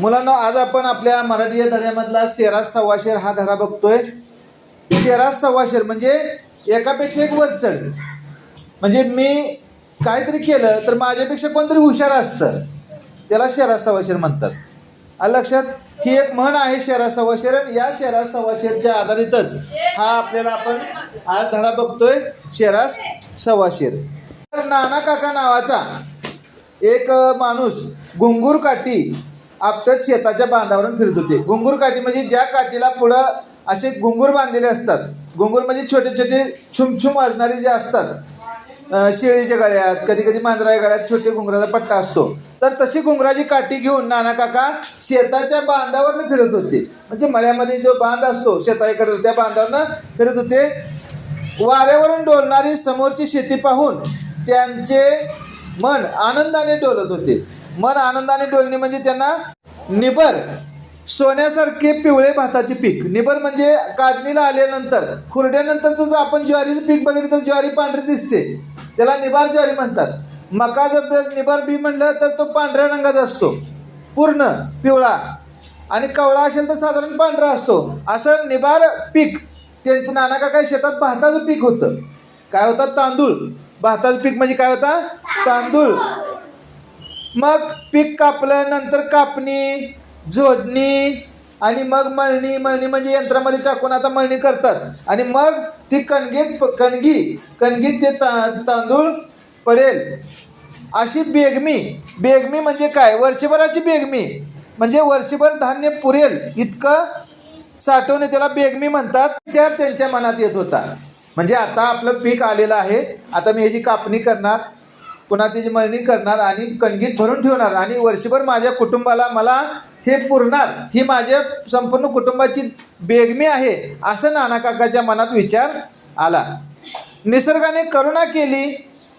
मुलांना आज आपण आपल्या मराठी या धड्यामधला शेराज सव्वाशेर हा धडा बघतोय. शेराज सव्वाशेर म्हणजे एकापेक्षा एक वरचढ. म्हणजे मी काहीतरी केलं तर माझ्यापेक्षा कोणतरी हुशार असतं. त्याला शेराज सव्वाशेर म्हणतात. आलं लक्षात ही एक म्हण आहे शेरा सव्वाशेर आणि या शेरा सव्वाशेरच्या आधारितच हा आपल्याला आपण आज धडा बघतोय शेरास सव्वाशेर तर नाना काका नावाचा एक माणूस घुंगूर काठी आपटत शेताच्या बांधावरून फिरत होते. घुंगूर काठी म्हणजे ज्या काठीला पुढं असे घुंगूर बांधलेले असतात. घुंगूर म्हणजे छोटे छोटे छुमछुम वाजणारे जे असतात शेळीच्या गळ्यात कधी कधी मांजराच्या गळ्यात छोटे घुंगराचा पट्टा असतो. तर तशी घुंगराची काठी घेऊन नाना काका शेताच्या बांधावरनं फिरत होते. म्हणजे मळ्यामध्ये जो बांध असतो शेताकडे त्या बांधावरनं फिरत होते. वाऱ्यावरून डोलणारी समोरची शेती पाहून त्यांचे मन आनंदाने डोलत होते. मन आनंदाने डोलणे म्हणजे त्यांना निबर. सोन्यासारखे पिवळे भाताचे पीक. निबर म्हणजे काढणीला आल्यानंतर खुरड्यानंतरचं जर आपण ज्वारीचं पीक बघितलं तर ज्वारी पांढरी दिसते. त्याला निबार ज्वारी म्हणतात. मका जर निबार बी म्हणलं तर तो पांढऱ्या रंगाचा असतो. पूर्ण पिवळा. आणि कवळा असेल तर साधारण पांढरा असतो. असं निबार पीक त्यांचं नाना काका शेतात भाताचं पीक होतं. काय होतं? तांदूळ. भाताचं पीक म्हणजे काय होता? तांदूळ. मग पीक कापलं नंतर कापणी जोडणी आणि मग मळणी मळणी म्हणजे यंत्रामध्ये टाकून आता मळणी करतात. आणि मग ती कणगीत कणगी कणगीत ते ता तांदूळ पडेल. अशी बेगमी बेगमी म्हणजे काय? वर्षभराची बेगमी. म्हणजे वर्षभर धान्य पुरेल. इतकं साठवणे त्याला बेगमी म्हणतात. विचार त्यांच्या मनात येत होता. म्हणजे आता आपलं पीक आलेलं आहे. आता मी ह्याची कापणी करणार. पुन्हा त्याची मळणी करणार आणि कणगीत भरून ठेवणार आणि वर्षभर माझ्या कुटुंबाला मला हे पुरणार. ही माझ्या संपूर्ण कुटुंबाची बेगमी आहे असं नानाकाकाच्या मनात विचार आला. निसर्गाने करुणा केली.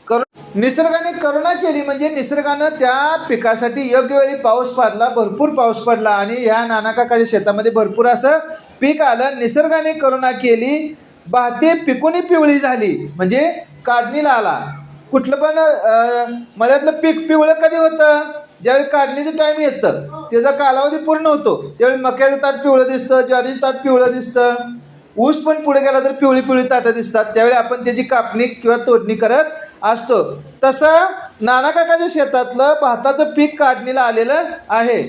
करू निसर्गाने करुणा केली म्हणजे निसर्गानं त्या पिकासाठी योग्य वेळी पाऊस पडला भरपूर पाऊस पडला आणि ह्या नानाकाकाच्या शेतामध्ये भरपूर असं पीक आलं. निसर्गाने करुणा केली. भाते पिकुनी पिवळी झाली. म्हणजे काढणीला आला. कुठलं पण अं, मळ्यातलं पीक पिवळं कधी होतं? ज्यावेळी काढणीचं टाईम येतं त्याचा कालावधी पूर्ण होतो. त्यावेळी मक्याचं ताट पिवळं दिसतं ज्वारीचं ताट पिवळं दिसतं. ऊस पण पुढे गेला तर पिवळी पिवळी ताटं दिसतात. त्यावेळी आपण त्याची कापणी किंवा तोडणी करत असतो. तसं नाना काकाच्या शेतातलं भाताचं पीक काढणीला आलेलं आहे.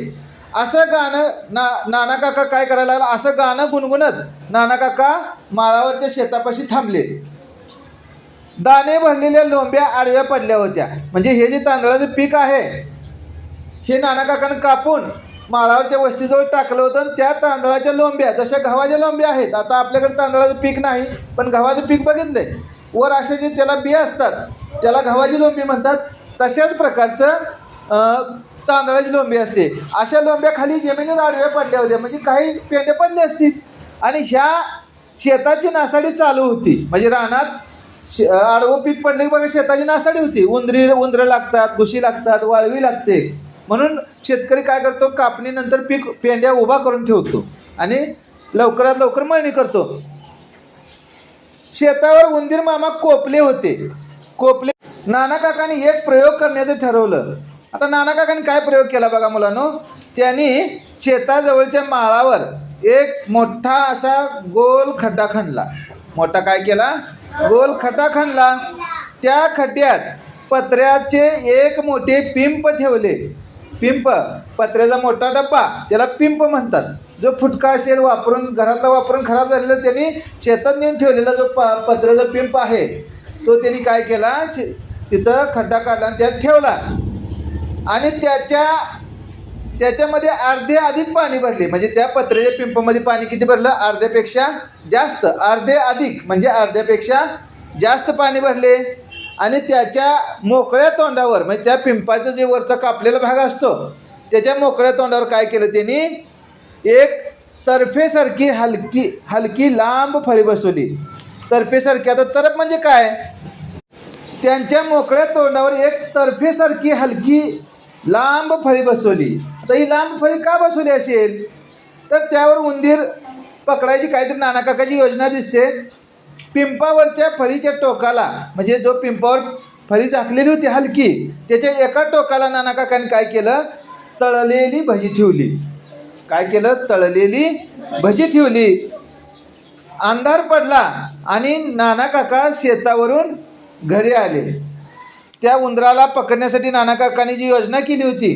असं गाणं ना नाना काका काय करायला लागला? असं गाणं गुणगुणत नाना काका माळावरच्या शेतापाशी थांबले. दाणे भरलेल्या लोंब्या आडव्या पडल्या होत्या. म्हणजे हे जे तांदळाचं पीक आहे हे नाना काकानं कापून माळावरच्या वस्तीजवळ टाकलं होतं आणि त्या तांदळाच्या लोंब्या जशा गव्हाच्या लोंब्या आहेत आता आपल्याकडे तांदळाचं पीक नाही पण गव्हाचं पीक बघितलं आहे वर असे जे त्याला बिया असतात त्याला गव्हाची लोंबी म्हणतात तशाच प्रकारचं तांदळाची लोंबी असते. अशा लोंब्या खाली जमिनीवर आडव्या पडल्या होत्या म्हणजे काही पेंडे पडले असतील. आणि ह्या शेताची नासाडी चालू होती. म्हणजे रानात आडवं पीक पडले की बघा शेताची नासाडी होती. उंदरी उंदरं लागतात घुशी लागतात वाळवी लागते. म्हणून शेतकरी काय करतो? कापणीनंतर पीक पेंड्या उभा करून ठेवतो आणि लवकरात लवकर मळणी करतो. शेतावर उंदीर मामा कोपले होते. कोपले नाना काकाने एक प्रयोग करण्याचं ठरवलं. आता नाना काकाने काय प्रयोग केला बघा मुलांनो? त्यांनी शेताजवळच्या माळावर एक मोठा असा गोल खड्डा खणला. मोठा काय केला? गोल खटा खणला त्या खड्ड्यात पत्र्याचे एक मोठे पिंप ठेवले. पिंप पत्र्याचा मोठा डब्बा त्याला पिंप म्हणतात. जो फुटका असेल वापरून घरातला वापरून खराब झालेला त्यांनी शेतात नेऊन ठेवलेला जो प पत्र्याचा पिंप आहे तो त्यांनी काय केला? शे तिथं खड्डा काढला आणि त्यात ठेवला. आणि त्याच्या त्याच्यामध्ये अर्धे अधिक पाणी भरले. म्हणजे त्या पत्र्याच्या पिंपामध्ये पाणी किती भरलं? अर्ध्यापेक्षा जास्त. अर्धे अधिक म्हणजे अर्ध्यापेक्षा जास्त पाणी भरले. आणि त्याच्या मोकळ्या तोंडावर म्हणजे त्या पिंपाचं जे वरचा कापलेला भाग असतो त्याच्या मोकळ्या तोंडावर काय केलं त्यांनी? एक तर्फेसारखी हलकी हलकी लांब फळी बसवली. तर्फेसारखी. आता तरफ म्हणजे काय? त्यांच्या मोकळ्या तोंडावर एक तर्फेसारखी हलकी लांब फळी बसवली. तर ही लांब फळी का बसवली असेल? तर त्यावर उंदीर पकडायची काहीतरी नानाकाकाची योजना दिसते. पिंपावरच्या फळीच्या टोकाला म्हणजे जो पिंपावर फळी झाकलेली होती हलकी त्याच्या एका टोकाला नानाकाकाने काय केलं? तळलेली भजी ठेवली. काय केलं? तळलेली भजी ठेवली. अंधार पडला आणि नाना काका शेतावरून घरी आले. त्या उंदराला पकडण्यासाठी नानाकाकांनी जी योजना केली होती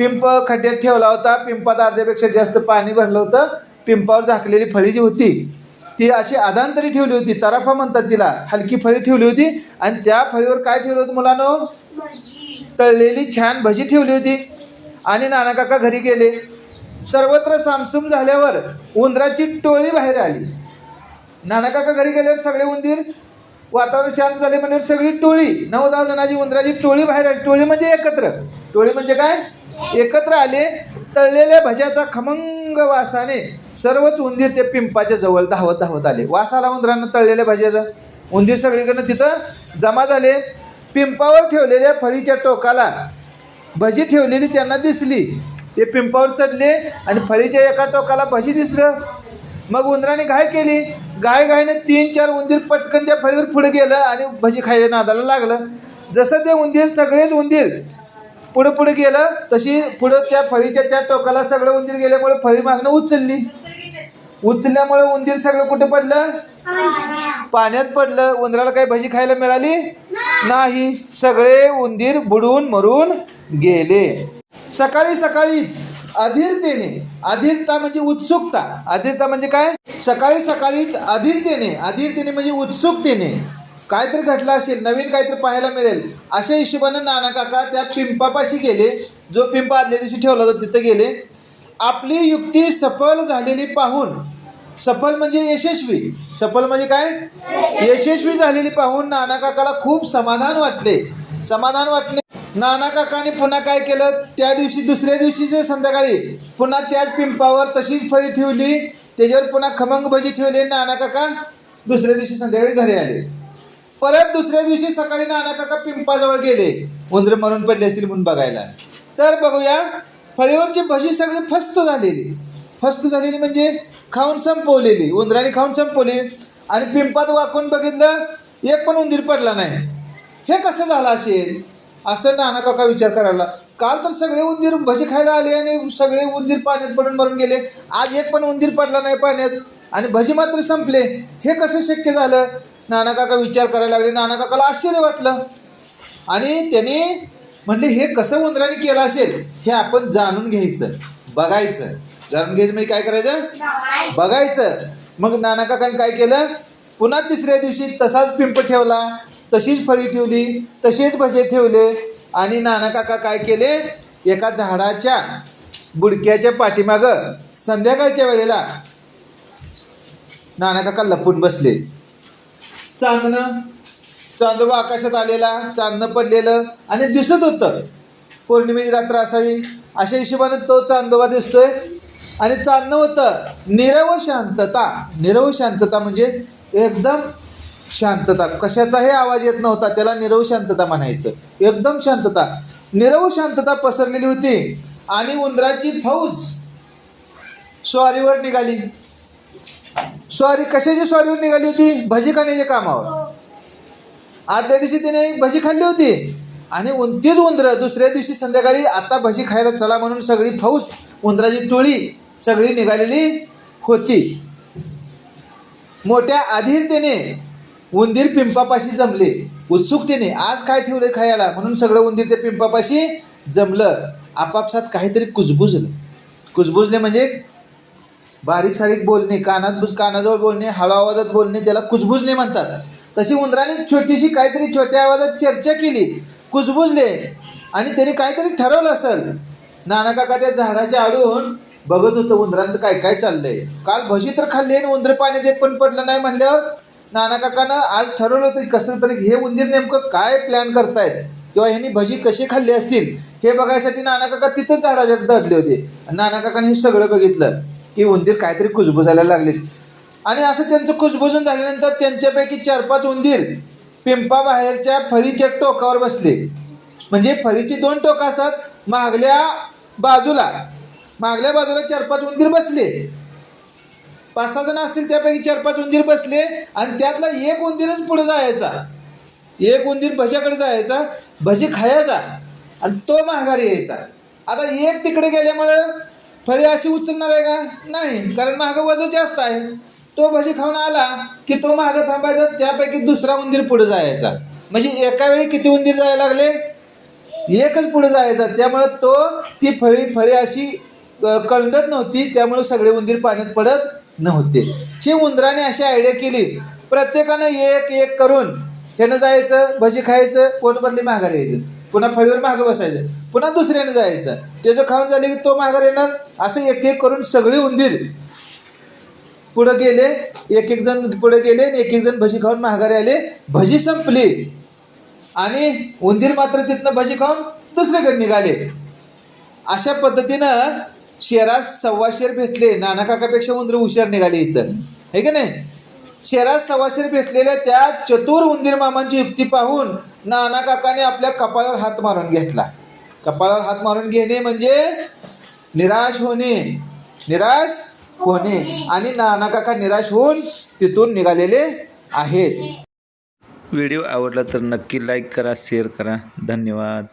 पिंप खड्ड्यात ठेवला होता. पिंपात अर्ध्यापेक्षा जास्त पाणी भरलं होतं. पिंपावर झाकलेली फळी जी होती ती अशी आदांतरी ठेवली होती. तराफा म्हणतात तिला. हलकी फळी ठेवली होती. आणि त्या फळीवर काय ठेवलं होतं मुलांनो? तळलेली छान भजी ठेवली होती. आणि नाना काका घरी गेले. सर्वत्र सामसूम झाल्यावर उंदराची टोळी बाहेर आली. नाना काका घरी गेल्यावर सगळे उंदीर वातावरण शांत झाले म्हणजे सगळी टोळी नऊ दहा जणांची उंदराची टोळी बाहेर आली. टोळी म्हणजे एकत्र. टोळी म्हणजे काय? एकत्र आले तळलेल्या भज्याचा खमंग वासाने सर्वच उंदीर ते पिंपाच्या जवळ धावत धावत आले. वास आला उंदरांना तळलेल्या भज्याचा. उंदीर सगळीकडनं तिथं जमा झाले. पिंपावर ठेवलेल्या फळीच्या टोकाला भजी ठेवलेली त्यांना दिसली. ते पिंपावर चढले आणि फळीच्या एका टोकाला भजी दिसलं. मग उंदराने घाय केली. गाय गायने तीन चार उंदीर पटकन त्या फळीवर पुढे गेलं आणि भजी खायला नादाला लागलं. जसं ते उंदीर सगळेच उंदीर पुढे पुढे गेलं तशी पुढं त्या फळीच्या त्या टोकाला सगळं उंदीर गेल्यामुळे फळी मागणं उचलली. उचलल्यामुळे उंदीर सगळं कुठे पडलं? पाण्यात पडलं. उंदराला काही भजी खायला मिळाली? नाही. सगळे उंदीर बुडून मरून गेले. सकाळी सकाळीच अधीरतेने अधीरता म्हणजे उत्सुकता. अधीरता म्हणजे काय? सकाळी सकाळीच अधीरतेने अधीरतेने म्हणजे उत्सुकतेने. काहीतरी घडलं असेल नवीन काहीतरी पाहायला मिळेल अशा हिशोबानं नाना काका त्या पिंपापाशी गेले. जो पिंप आदल्या दिवशी ठेवला होता तिथं गेले. आपली युक्ती सफल झालेली पाहून सफल म्हणजे यशस्वी. सफल म्हणजे काय? यशस्वी झालेली पाहून नाना काकाला खूप समाधान वाटले. समाधान वाटले नाना काकाने पुन्हा काय केलं? त्या दिवशी दुसऱ्या दिवशीच्या संध्याकाळी पुन्हा त्याच पिंपावर तशीच फळी ठेवली. त्याच्यावर पुन्हा खमंग भजी ठेवले नाना काका. दुसऱ्या दिवशी संध्याकाळी घरी आले. परत दुसऱ्या दिवशी सकाळी नाना काका पिंपाजवळ गेले. उंदरे मरून पडले असतील म्हणून बघायला. तर बघूया फळीवरची भजी सगळी फस्त झालेली. फस्त झालेली म्हणजे खाऊन संपवलेली. उंदराने खाऊन संपवली. आणि पिंपात वाकून बघितलं एक पण उंदीर पडला नाही. हे कसं झालं असेल? असं नाना काका विचार करायला काल तर सगळे उंदीर भजी खायला आले आणि सगळे उंदीर पाण्यात पडून मरून गेले. आज एक पण उंदीर पडला नाही पाण्यात. आणि भजी मात्र संपले. हे कसं शक्य झालं? नाना काका विचार करायला लागले. नाना काकाला आश्चर्य वाटलं. आणि त्यांनी म्हणले हे कसं उंदराने केलं असेल हे आपण जाणून घ्यायचं बघायचं. जाणून घ्यायचं म्हणजे काय करायचं? बघायचं. मग नाना काकाने काय केलं? पुन्हा तिसऱ्या दिवशी तसाच पिंप ठेवला तशीच फळी ठेवली तसेच भजे ठेवले. आणि नाना काका काय केले? एका झाडाच्या बुडक्याच्या पाठीमागं संध्याकाळच्या वेळेला नाना काका लपून बसले. चांदणं चांदोबा आकाशात आलेला चांदणं पडलेलं आणि दिसत होतं. पौर्णिमेची रात्र असावी अशा हिशोबाने तो चांदोबा दिसतोय. आणि चांदणं होतं. निरव शांतता. निरव शांतता म्हणजे एकदम शांतता. कशाचाही आवाज येत नव्हता त्याला निरव शांतता म्हणायचं. एकदम शांतता. निरव शांतता पसरलेली होती आणि उंदराची फौज स्वारीवर निघाली. स्वारी कशाची स्वारीवर निघाली होती? भजी खाण्याच्या कामावर. आदल्या दिवशी तिने भजी खाल्ली होती. आणि तीच उंदरं दुसऱ्या दिवशी संध्याकाळी आता भजी खायला चला म्हणून सगळी फौज उंदराची टोळी सगळी निघालेली होती. मोठ्या अधीरतेने उंदीर पिंपापाशी जमले. उत्सुकतेने आज काय ठेवले खायला? म्हणून सगळं उंदीर त्या पिंपापाशी जमलं. आपापसात काहीतरी कुजबुजलं. कुजबुजले म्हणजे बारीक सारीक बोलणे कानात बुज कानाजवळ बोलणे हळू आवाजात बोलणे त्याला कुजबुजणे म्हणतात. तशी उंदराने छोटीशी काहीतरी छोट्या आवाजात चर्चा केली. कुजबुजले आणि त्याने काहीतरी ठरवलं असेल. नाना काका त्या झाडाच्या आडून बघत होतं उंदरांचं काय काय चाललंय. काल भजी तर खाल्ली आणि उंदर पाण्यात एक पण पडलं नाही म्हणल्यावर नानाकाकानं आज ठरवलं होतं कसं तरी हे उंदीर नेमकं काय प्लॅन करतायत? किंवा ह्यांनी भजी कशी खाल्ली असतील? हे बघायसाठी नाना काका तिथंच झाडाच्या दडले होते. आणि नाना हे सगळं बघितलं. की उंदीर काहीतरी कुजबुजायला लागलेत. आणि असं त्यांचं कुजबुजून झाल्यानंतर त्यांच्यापैकी चार पाच उंदीर पिंपाबाहेरच्या फळीच्या टोकावर बसले. म्हणजे फळीची दोन टोकं असतात मागल्या बाजूला. मागल्या बाजूला चार पाच उंदीर बसले. पाच सहा जण असतील त्यापैकी चार पाच उंदीर बसले आणि त्यातला एक उंदीरच पुढे जायचा. एक उंदीर भज्याकडे जायचा भजी खायचा आणि तो माघारी यायचा. आता एक तिकडे गेल्यामुळं फळी अशी उचलणार आहे का? नाही कारण मागं वजन जास्त आहे. तो भजी खाऊन आला की तो मागं थांबायचा त्यापैकी दुसरा उंदीर पुढे जायचा. म्हणजे एका वेळी किती उंदीर जायला लागले? एकच पुढे जायचा. त्यामुळं तो ती फळी फळी अशी कळंडत नव्हती त्यामुळे सगळे उंदीर पाण्यात पडत नव्हते. ही उंदराने अशी आयडिया केली प्रत्येकानं एक एक करून ह्यानं जायचं भजी खायचं पोट भरली माघार यायचं. पुन्हा फळीवर मागं बसायचं. पुन्हा दुसऱ्याने जायचं. त्याचं खाऊन झाले की तो माघार येणार. असं एक एक करून सगळी उंदीर पुढं गेले. एक एक जण पुढे गेले आणि एक एक जण भजी खाऊन माघारी आले. भजी संपली. आणि उंदीर मात्र तिथनं भजी खाऊन दुसरीकडे निघाले. अशा पद्धतीनं शेरात सव्वाशेर भेटले. नाना काकापेक्षा उंदीर हुशार निघाले इथं. हे की नाही? शहरात सवाशेर भेटलेल्या त्या चतुर उंदीर मामांची युक्ती पाहून नाना काकाने आपल्या कपाळावर हात मारून घेतला. कपाळावर हात मारून घेणे म्हणजे निराश होणे. निराश होणे. आणि नाना काका निराश होऊन तिथून निघालेले आहेत. व्हिडिओ आवडला तर नक्की लाईक करा शेअर करा. धन्यवाद.